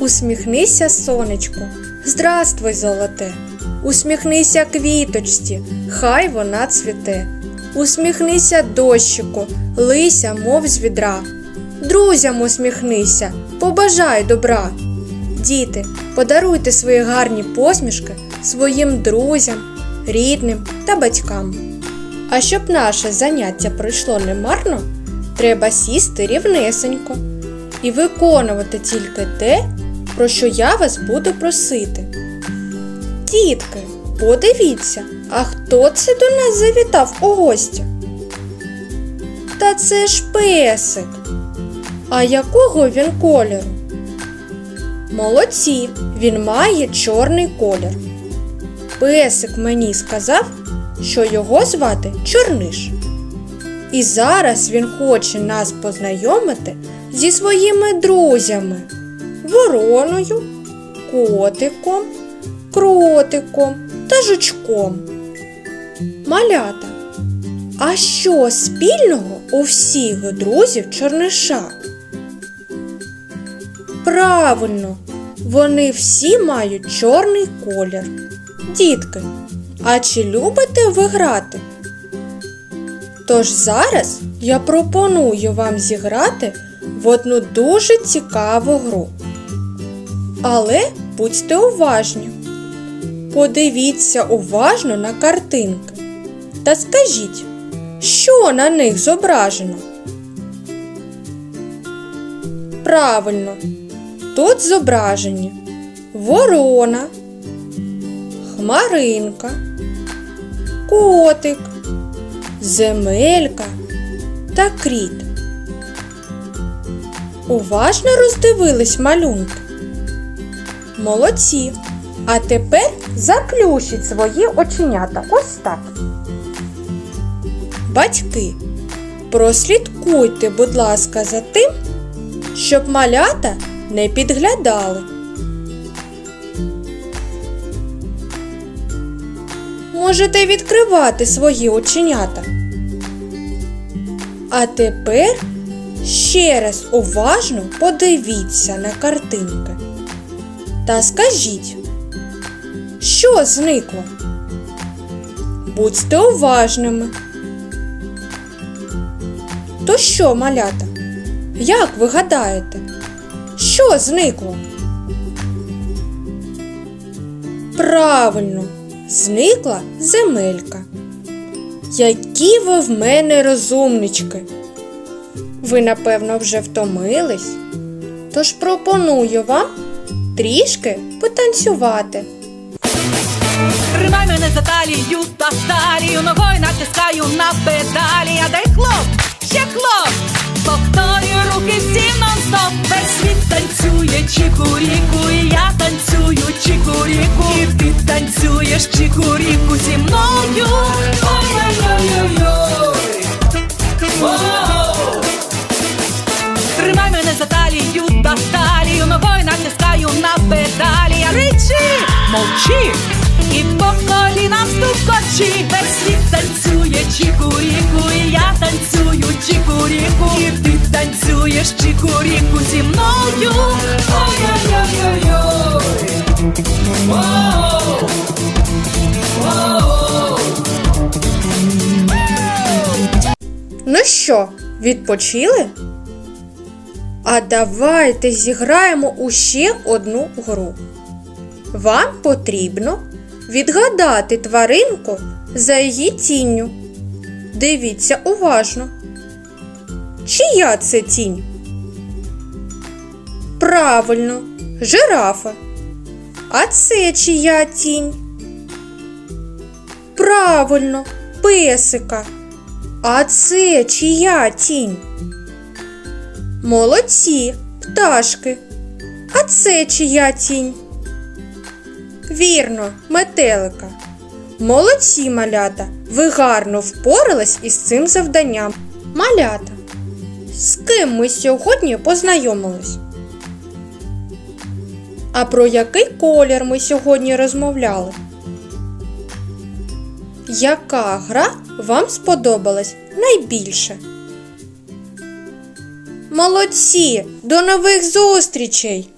Усміхнися, сонечко, здравствуй, золоте. Усміхнися квіточці, хай вона цвіте. Усміхнися дощику, лися, мов з відра. Друзям усміхнися, побажай добра. Діти, подаруйте свої гарні посмішки своїм друзям, рідним та батькам. А щоб наше заняття пройшло немарно, треба сісти рівнесенько і виконувати тільки те, про що я вас буду просити. Дітки, подивіться, а хто це до нас завітав у гості? Та це ж песик. А якого він кольору? Молодці, він має чорний колір. Песик мені сказав, що його звати Чорниш. І зараз він хоче нас познайомити зі своїми друзями вороною, котиком, кротиком та жучком. Малята. А що спільного у всіх друзів чорниша? Правильно, вони всі мають чорний колір. Дітки, а чи любите ви грати? Тож зараз я пропоную вам зіграти в одну дуже цікаву гру. Але будьте уважні. Подивіться уважно на картинки та скажіть, що на них зображено. Правильно, тут зображені ворона, хмаринка, котик, земелька та кріт. Уважно роздивились малюнки. Молодці. А тепер заплющіть свої оченята. Ось так. Батьки, прослідкуйте, будь ласка, за тим, щоб малята не підглядали. Можете відкривати свої оченята. А тепер ще раз уважно подивіться на картинки. Та скажіть, що зникло? Будьте уважними. То що, малята? Як ви гадаєте? Що зникло? Правильно, зникла земелька. Які ви в мене розумнички. Ви, напевно, вже втомились. Тож пропоную вам трішки потанцювати. Тримай мене за талію та талію, ногою натискаю на педалі, а дай хлоп, ще хлоп, повторюю руки всі нон-стоп, весь світ танцює чіку-ріку, і я танцюю чіку-ріку, і ти танцюєш чіку-ріку зі мною. Мовчи, і по колінам стукочі, весь світ танцює чіку-ріку, і я танцюю чіку-ріку, і ти танцюєш чіку-ріку зі мною. Ну що, відпочили? А давайте зіграємо у ще одну гру. Вам потрібно відгадати тваринку за її тінню. Дивіться уважно. Чия це тінь? Правильно, жирафа. А це чия тінь? Правильно, песика. А це чия тінь? Молодці, пташки. А це чия тінь? Вірно, метелика. Молодці, малята. Ви гарно впорались із цим завданням. Малята. З ким ми сьогодні познайомились? А про який колір ми сьогодні розмовляли? Яка гра вам сподобалась найбільше? Молодці! До нових зустрічей!